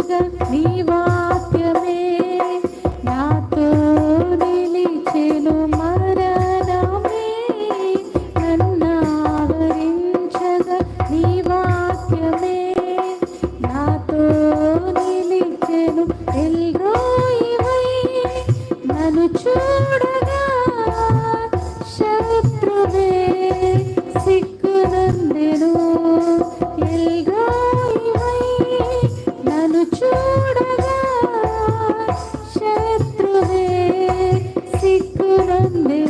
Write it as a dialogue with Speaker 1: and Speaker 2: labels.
Speaker 1: ఉండగా నీ వాక్యమే నాతో నిలిచెను మరణమే. నన్నావరించగా నీ వాక్యమే నాతో నిలిచెను. ఎల్రోయివై నన్ను చూడగా శత్రువే. చూడగా శత్రువే సిక్కునందే.